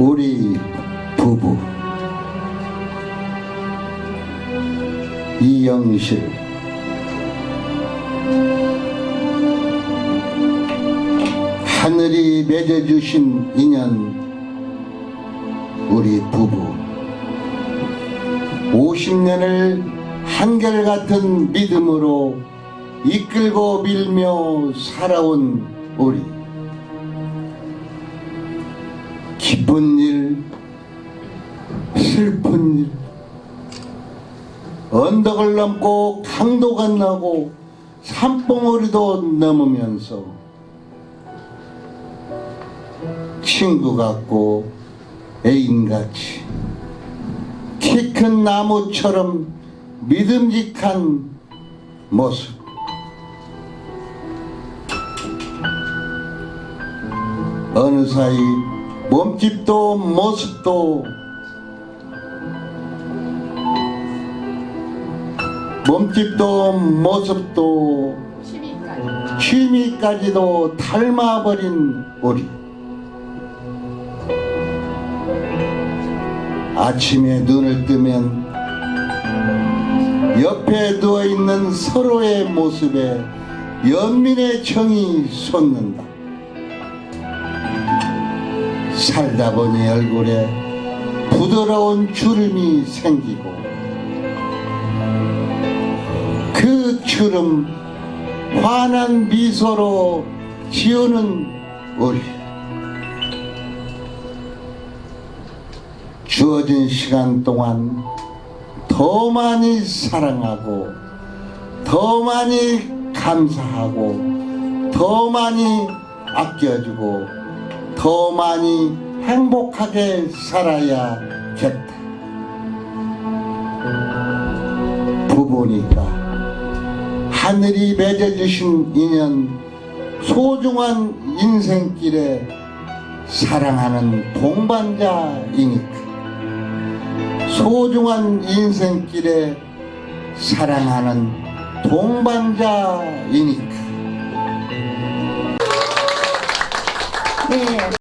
우리 부부 이영실. 하늘이 맺어주신 인연 우리 부부. 50년을 한결같은 믿음으로 이끌고 밀며 살아온 우리 기쁜 일 슬픈 일. 언덕을 넘고 강도 건너고 산봉우리도 넘으면서 친구 같고 애인같이 키 큰 나무처럼 믿음직한 모습. 어느 사이 몸집도 모습도 몸집도 모습도 취미까지. 취미까지도 닮아버린 우리 아침에 눈을 뜨면 옆에 누워있는 서로의 모습에 연민의 정이 솟는다 살다 보니 얼굴에 부드러운 주름이 생기고 그 주름 환한 미소로 지우는 우리 주어진 시간 동안 더 많이 사랑하고 더 많이 감사하고 더 많이 아껴주고 더 많이 행복하게 살아야겠다. 부부니까 하늘이 맺어주신 인연 소중한 인생길에 사랑하는 동반자이니까. 소중한 인생길에 사랑하는 동반자이니까